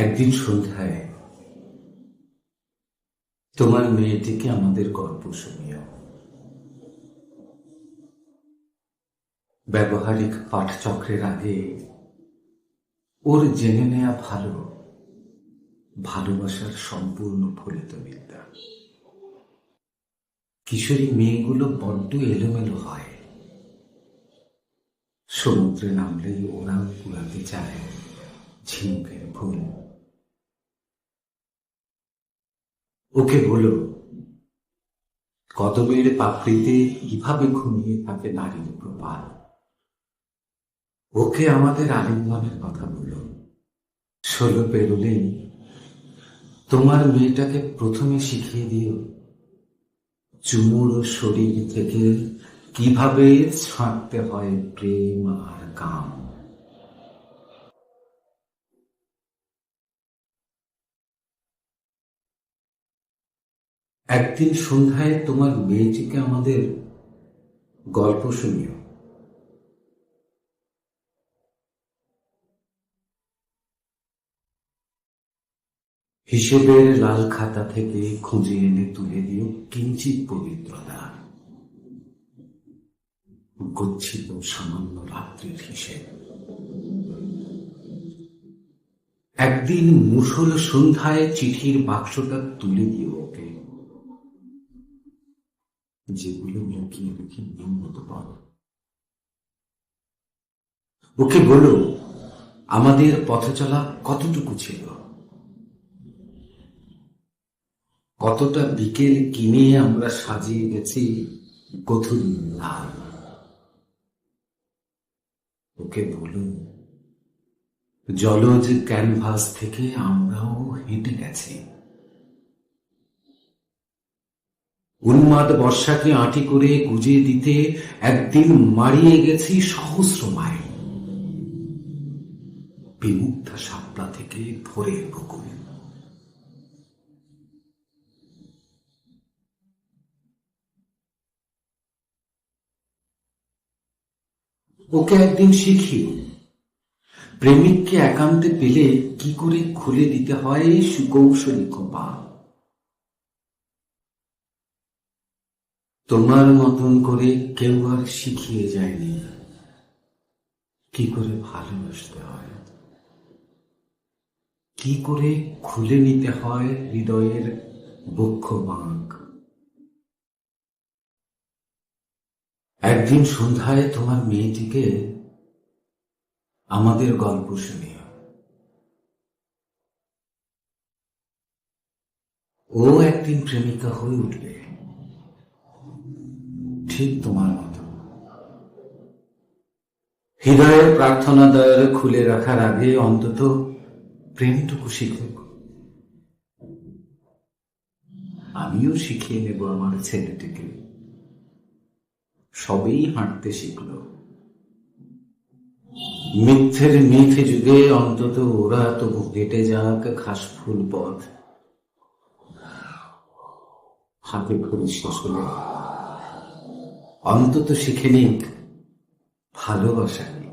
একদিন সন্ধ্যায় তোমার মেয়েটিকে আমাদের গল্প শুনিও। ব্যবহারিক পাঠচক্রের আগে ওর জেনে নেওয়া ভালো, ভালোবাসার সম্পূর্ণ ফলিত বিদ্যা। কিশোরী মেয়েগুলো বড্ড এলোমেলো হয়। সমুদ্রে নামলেই ওরা কুড়াতে চায় ঝিনুকের ফুল ওকে বলো কদমের পাপড়িতে কীভাবে ঘুমিয়ে থাকে নারীর প্রপাল ওকে আমাদের আলিঙ্গনের কথা বলো ষোলো পেরোলেই তোমার মেয়েটাকে প্রথমে শিখিয়ে দিও, চুমুর শরীর থেকে কীভাবে ছাঁটতে হয় প্রেম আর কাম। একদিন সন্ধ্যায় তোমার মেয়েটিকে আমাদের গল্প শুনিও। হিসেবের লাল খাতা থেকে খুঁজে এনে তুলে দিও কিঞ্চিত পবিত্রতা। গচ্ছিত সামান্য রাত্রির হিসেব। একদিন মুসল সন্ধ্যায় চিঠির বাক্সটা তুলে দিও ওকে। যেগুলো লুকিয়ে লুকিয়ে নিয়মিত পারো ওকে বলো? আমাদের পথে চলা কতটুকু ছিল? কতটা বিকেল কিনে আমরা সাজিয়ে গেছি গথুর লাল? ওকে বলুন জলজ ক্যানভাস থেকে আমরাও হেঁটে গেছি। উন্মাদ বর্ষাকে আঁটি করে গুজে দিতে একদিন মারিয়ে গেছি সহস্র মাইল। বিমুগ্ধা শাপলা থেকে ভোরের বকুল। ওকে একদিন শিখিও প্রেমিককে একান্তে পেলে কি করে খুলে দিতে হয় সুকৌশলী খোপা তোমার মতন করে কেউ আর শিখিয়ে যায়নি। কি করে ভালোবাসতে হয়? কি করে খুলে নিতে হয় হৃদয়ের বক্ষ বাঁক? একদিন সন্ধ্যায় তোমার মেয়েটিকে আমাদের গল্প শুনিও। ও একদিন প্রেমিকা হয়ে উঠবে ঠিক তোমার মতো। হৃদয়ের প্রার্থনা দ্বার খুলে রাখার আগে অন্তত প্রেমটুকু শিখুক আমিও শিখিয়ে নেব আমার ছেলেটিকে। সবেই হাঁটতে শিখল। মিথ্যের মিথে যুগে অন্তত ওরা তবু কেটে যাক ঘাস ফুল পথ। হাতে ঘড়ি শেষ হলে। অন্তত শিখে নিক ভালোবাসা নিয়ে